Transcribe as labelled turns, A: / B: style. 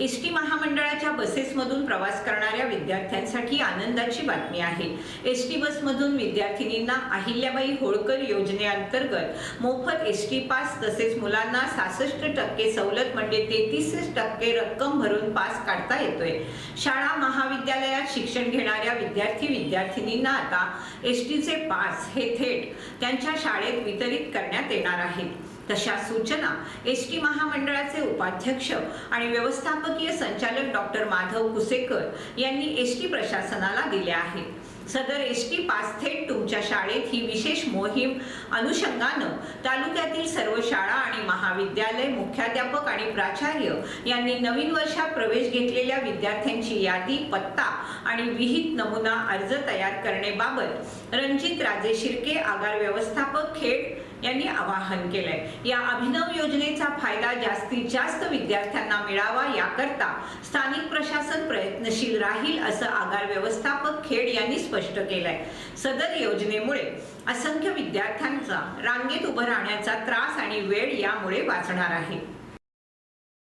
A: S T महामंडळाच्या बसेसमधून प्रवास करणाऱ्या विद्यार्थ्यांसाठी आनंदाची बातमी आहे. एस टी बसमधून विद्यार्थिनींना अहिल्याबाई होळकर योजनेअंतर्गत मोफत एस टी पास तसेच मुलांना सहासष्ट टक्के सवलत म्हणजे तेहतीस टक्के रक्कम भरून पास काढता येतोय. शाळा महाविद्यालयात शिक्षण घेणाऱ्या विद्यार्थी विद्यार्थिनींना आता एस टीचे पास हे थेट त्यांच्या शाळेत वितरित करण्यात येणार आहेत. तशा सूचना एस टी महामंडळाचे उपाध्यक्ष आणि व्यवस्थापकीय संचालक डॉक्टर माधव कुसेकर यांनी एस टी प्रशासनाला दिल्या आहेत. सदर एस टी पास थेट तुमच्या शाळेत ही विशेष मोहीम अनुषंगानं तालुक्यातील सर्व शाळा आणि महाविद्यालय मुख्याध्यापक आणि प्राचार्य यांनी नवीन वर्षात प्रवेश घेतलेल्या विद्यार्थ्यांची यादी पत्ता आणि विहित नमुना अर्ज तयार करण्याबाबत रणजित राजे शिर्के आगार व्यवस्थापक खेड यांनी आवाहन केलंय. या अभिनव योजनेचा फायदा जास्तीत जास्त विद्यार्थ्यांना मिळावा याकरता स्थानिक प्रशासन प्रयत्नशील राहील असं आगार व्यवस्थापक खेड यांनी स्पष्ट केलंय. सदर योजना योजनेमुळे असंख्य विद्यार्थ्यांचा रांगेत उभं राहण्याचा त्रास आणि वेळ यामुळे वाचणार आहे.